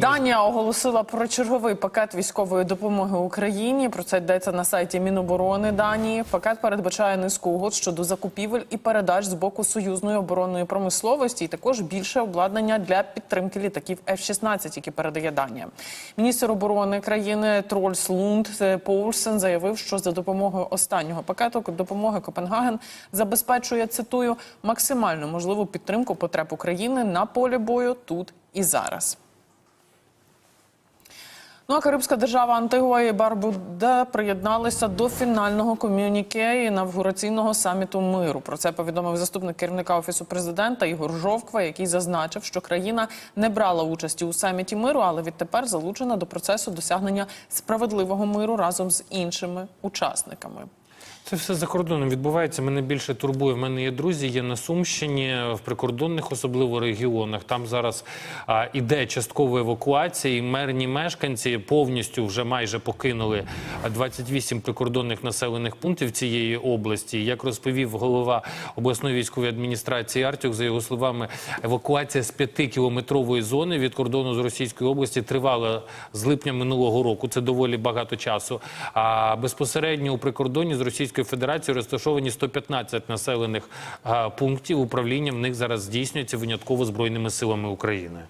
Данія оголосила про черговий пакет військової допомоги Україні. Про це йдеться на сайті Міноборони Данії. Пакет передбачає низку угод щодо закупівель і передач з боку союзної оборонної промисловості, і також більше обладнання для підтримки літаків F-16, які передає Данія. Міністр оборони країни Трольс Лунд Поульсен заявив, що за допомогою останнього пакету допомоги Копенгаген забезпечує цитую максимальну можливу підтримку потреб України на полі бою тут і зараз. Ну а Карибська держава Антигуа і Барбуда приєдналися до фінального ком'юніке інавгураційного саміту миру. Про це повідомив заступник керівника офісу президента Ігор Жовква, який зазначив, що країна не брала участі у саміті миру, але відтепер залучена до процесу досягнення справедливого миру разом з іншими учасниками. Це все за кордоном відбувається. Мене більше турбує. В мене є друзі, є на Сумщині, в прикордонних, особливо регіонах. Там зараз а, іде часткова евакуація, і мерні мешканці повністю вже майже покинули 28 прикордонних населених пунктів цієї області. Як розповів голова обласної військової адміністрації Артюк, за його словами, евакуація з 5-кілометрової зони від кордону з Російської області тривала з липня минулого року. Це доволі багато часу. А безпосередньо у прикордоні з Російською Федерації розташовані 115 населених пунктів. Управління в них зараз здійснюється винятково збройними силами України.